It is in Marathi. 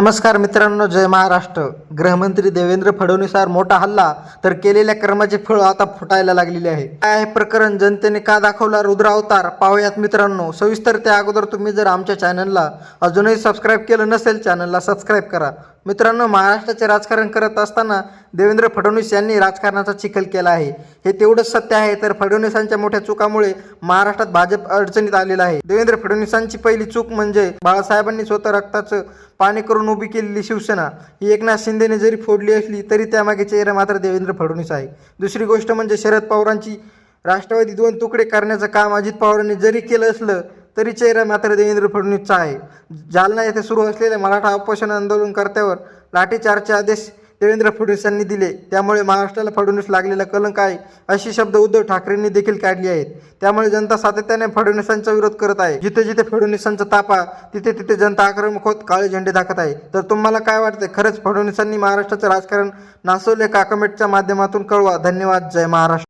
नमस्कार मित्रांनो जय महाराष्ट्र. गृहमंत्री देवेंद्र फडणवीसांवर मोठा हल्ला तर केलेल्या कर्माचे फळ आता फुटायला लागलेले आहे काय आहे प्रकरण? जनतेने का दाखवला रुद्र अवतार? पाहूयात मित्रांनो. सविस्तर त्या अगोदर तुम्ही जर आमच्या चॅनलला अजूनही सबस्क्राईब केलं नसेल चॅनलला सबस्क्राईब करा. मित्रांनो महाराष्ट्राचे राजकारण करत असताना देवेंद्र फडणवीस यांनी राजकारणाचा चिखल केला आहे. हे तेवढंच सत्य आहे तर फडणवीसांच्या मोठ्या चुकामुळे महाराष्ट्रात भाजप अडचणीत आलेला आहे. देवेंद्र फडणवीसांची पहिली चूक म्हणजे बाळासाहेबांनी स्वतः रक्ताचं पाणी करून उभी केलेली शिवसेना ही एकनाथ शिंदेने जरी फोडली असली तरी त्यामागे चेहरा मात्र देवेंद्र फडणवीस आहे. दुसरी गोष्ट म्हणजे शरद पवारांची राष्ट्रवादी दोन तुकडे करण्याचं काम अजित पवारांनी जरी केलं असलं तरी चेहरा मात्र देवेंद्र फडणवीसचा आहे. जालना येथे सुरू असलेल्या मराठा उपोषण आंदोलनकर्त्यावर लाठीचार्जचे आदेश देवेंद्र फडणवीसांनी दिले. त्यामुळे महाराष्ट्राला फडणवीस लागलेला कलंक आहे अशी शब्द उद्धव ठाकरेंनी देखील काढली आहेत. त्यामुळे जनता सातत्याने फडणवीसांचा विरोध करत आहे. जिथे जिथे फडणवीसांचा तापा तिथे तिथे जनता आक्रमक होत काळे झेंडे दाखत आहे. तर तुम्हाला काय वाटते खरंच फडणवीसांनी महाराष्ट्राचं राजकारण नासवले का? कमेंटच्या माध्यमातून कळवा. धन्यवाद. जय महाराष्ट्र.